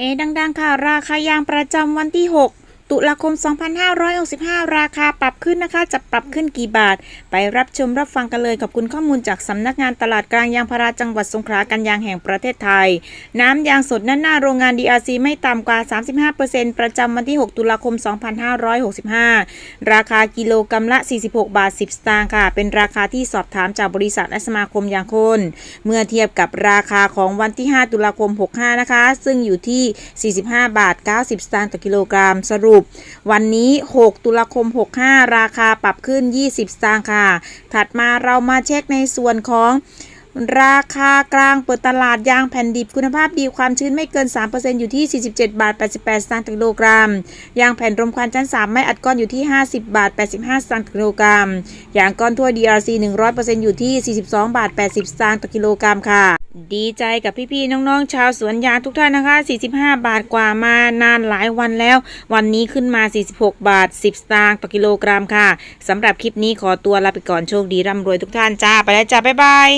เฮดัง ๆ ค่ะ ราคายางประจำวันที่ 6 ตุลาคม 2565 ราคาปรับขึ้นนะคะ จะปรับขึ้นกี่บาท ไปรับชมรับฟังกันเลยขอบคุณข้อมูลจากสำนักงานตลาดกลางยางพาราจังหวัดสงขลากันยางแห่งประเทศไทย น้ำยางสดหน้าหน้าโรงงาน DRC ไม่ต่ำกว่า 35%ประจำวันที่ 6 ตุลาคม 2565 ราคากิโลกรัมละ 46 บาท 10 สตางค์ค่ะ เป็นราคาที่สอบถามจากบริษัทและสมาคมยางคนเมื่อเทียบกับราคาของวันที่ 5 ตุลาคม 65 นะคะ ซึ่งอยู่ที่ 45 บาท 90 สตางค์ต่อกิโลกรัมสรุปรุป วันนี้ 6 ตุลาคม 65 ราคาปรับขึ้น 20 สตางค์ค่ะ ถัดมาเรามาเช็คในส่วนของราคากลางเปิดตลาดยางแผ่นดิบคุณภาพดีความชื้นไม่เกิน 3%อยู่ที่ 47 บาท 88 สตางค์ต่อกิโลกรัม ยางแผ่นรมควันชั้น 3 ไม่อัดก้อนอยู่ที่ 50 บาท 85 สตางค์ต่อกิโลกรัม ยางก้อนทั่ว DRC 100%อยู่ที่ 42 บาท 80 สตางค์ต่อกิโลกรัมค่ะ ดีใจกับพี่ๆน้องๆชาวสวนยางทุกท่านนะคะ 45 บาทกว่ามานานหลายวันแล้ว วันนี้ขึ้นมา 46 บาท 10 สตางค์ต่อกิโลกรัมค่ะสำหรับคลิปนี้ขอตัวลาไปก่อนโชคดีร่ำรวยทุกท่านจ้าไปแล้วจ้าบ๊ายบาย